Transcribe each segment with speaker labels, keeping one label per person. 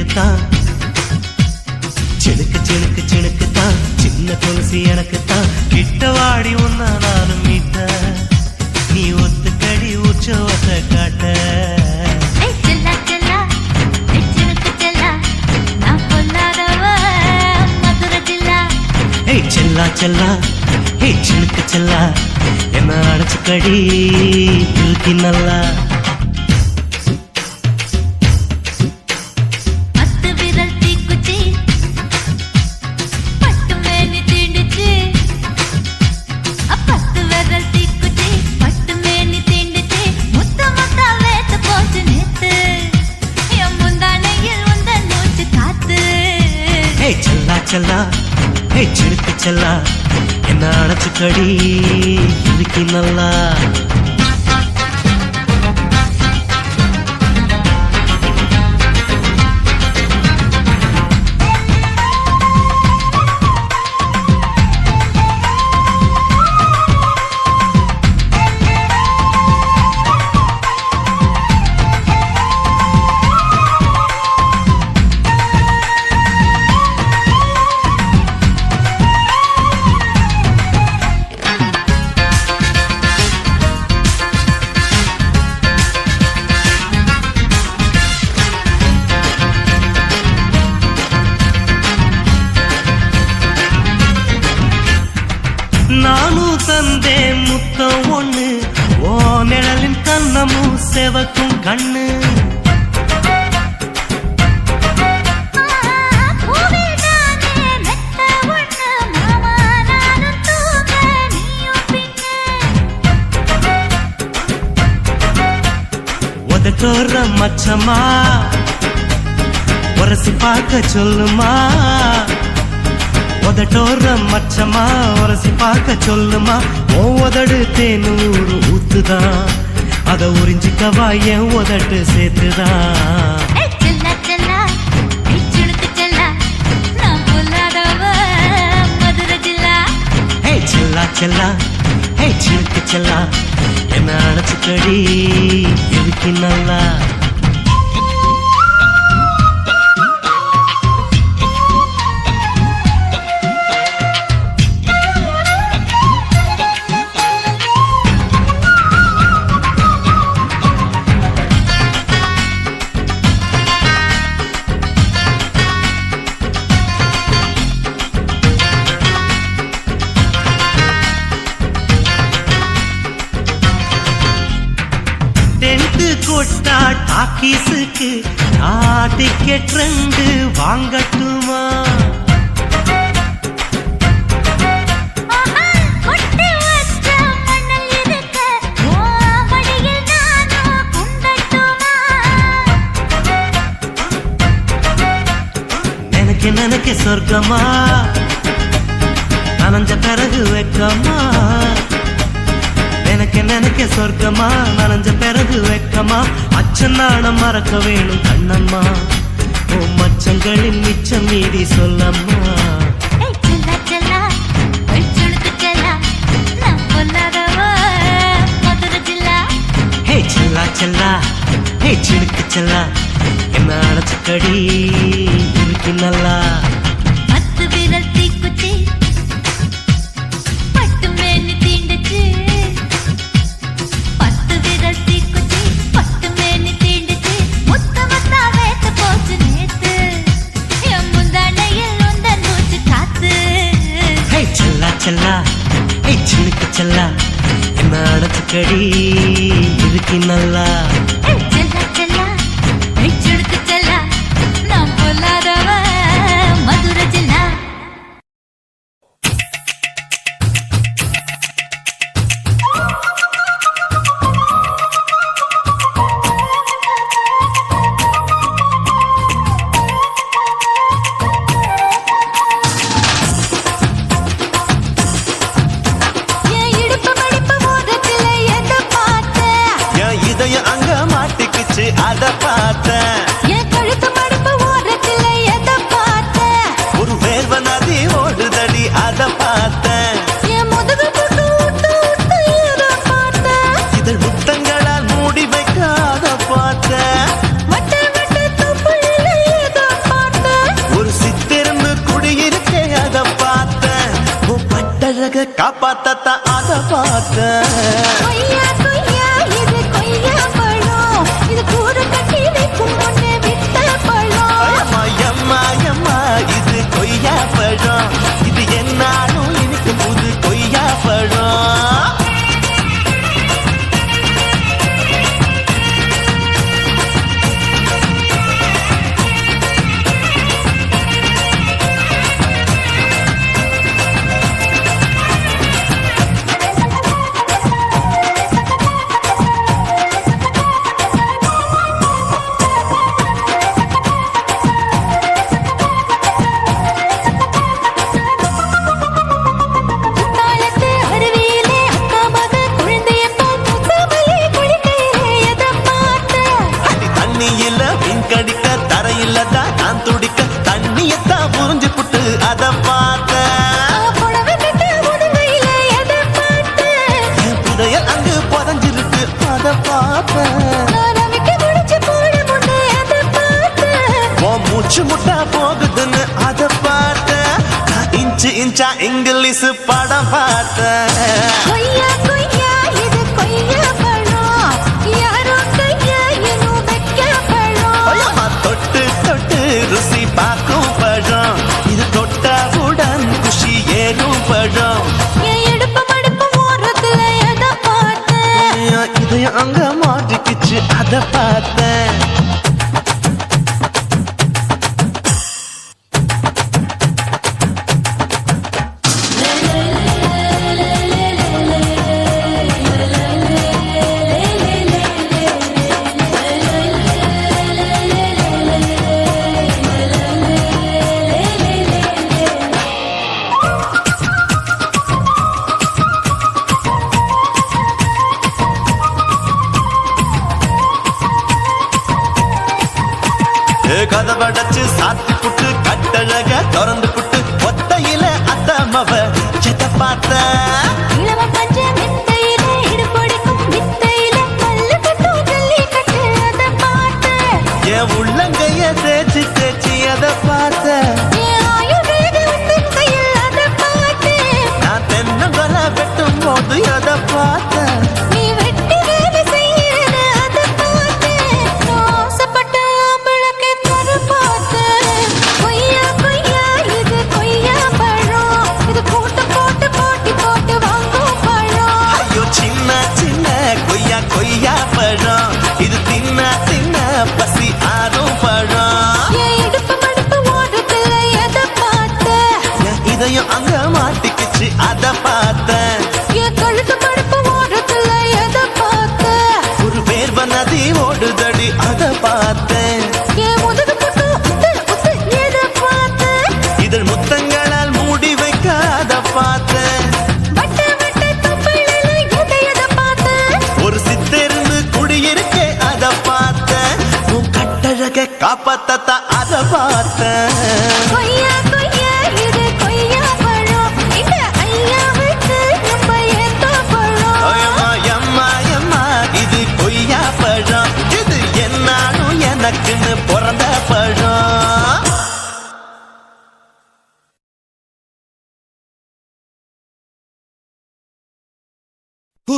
Speaker 1: கொலுசு எனக்கு தான். சினுக்கு சினுக்கு சினுக்கு தான். சின்ன கொலுசு எனக்கு தான். கிட்ட வாடி உன்னா நானும் மீட்ட நீ ஒத்துக்கடி உற்சவத்தை காட்ட.
Speaker 2: செல்லா செல்லா. ஏய் சினுக்கு செல்லா. நான் பொல்லாதவ. மதுரை ஜில்லா.
Speaker 1: செல்லா. செல்லா ஏய் சினுக்கு செல்லா. என்ன அடைச்சுக்கடி? இழுக்கி நல்லா.
Speaker 2: நீயும் கண்ணு.
Speaker 1: உதட்டோர மச்சமா உரசி பார்க்க சொல்லுமா. உதட்டோர மச்சமா உரசி பார்க்க சொல்லுமா. ஓ உதடு தேனூறு ஊத்துதான். அத உறிஞ்சிக்கவா என் உதட்டு சேர்த்துதான்
Speaker 2: செல்லா செல்லா
Speaker 1: ஹே செல்லா. செல்லா. என்ன அணைச்சுக்கடி எதுக்கு நல்லா? சொர்க்கமா? நனைஞ்ச பிறகு வெக்கமா? நினைக்க நினைக்க சொர்க்கமா? நனைஞ்ச பிறகு வெக்கமா? அச்சன் நாணம் மறக்க வேணும் கண்ணம்மா. ஓ மச்சங்களின் மிச்சம் மீதி சொல்லம்மா.
Speaker 2: செல்லா செல்லா.
Speaker 1: ஹே சினுக்கு செல்லா. என்ன அடைச்சுக்கடி இருக்கு நல்லா.
Speaker 3: பிடிச்சா இங்கிலீஷ் படம்
Speaker 4: பார்த்த.
Speaker 3: கதை படைச்சு சாத்தி புட்டு கட்டழக திறந்து புட்டு ஒத்தையில அத்தமவ சித்த பார்த்த
Speaker 4: வந்துச்சு அத பார்த்த கழுத்து மடுப்பு ஓடுதுல எத பார்த்த
Speaker 3: ஒரு பேர் வந்ததி ஓடுதடி அத
Speaker 4: பார்த்த
Speaker 3: இதழ் முத்தங்களால் மூடி
Speaker 4: வைக்காத பார்த்த
Speaker 3: ஒரு சித்தெருந்து குடியிருக்கே அத பார்த்த உன் அத பார்த்த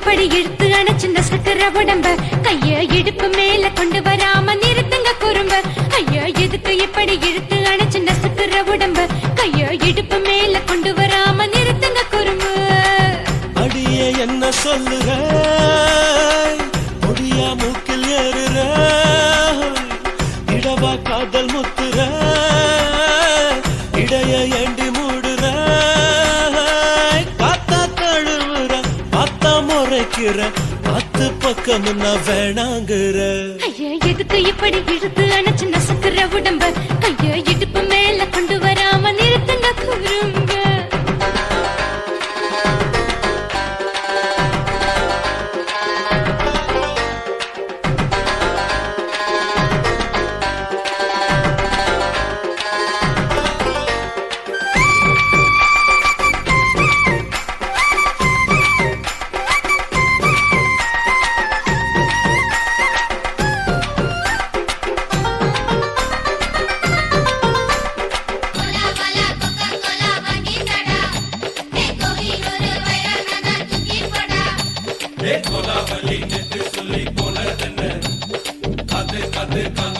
Speaker 4: இப்படி இழுத்து அணைச்சுந்த சுட்டுற உடம்ப. கைய இடுப்பு மேல கொண்டு வராம நிறுத்துங்க குறும்ப. ஐயா எதுக்கு இப்படி இழுத்து அணைச்சுந்த சுட்டுற உடம்ப. கைய இடுப்பு மேல கொண்டு வராம நிறுத்துங்க குறும்பு.
Speaker 5: அடியே என்ன சொல்லுங்க நிக்கிற பத்து பக்கமும் நான் வேணாங்கிற?
Speaker 2: ஐயா எதுக்கு இப்படி இழுத்து அணைச்சு நசுக்கிற உடம்ப? கைய இடுப்பு மேல கொண்டு வராம கோலாவலி நெட்டு சொல்லி போனதென்ன
Speaker 5: அது கது கங்க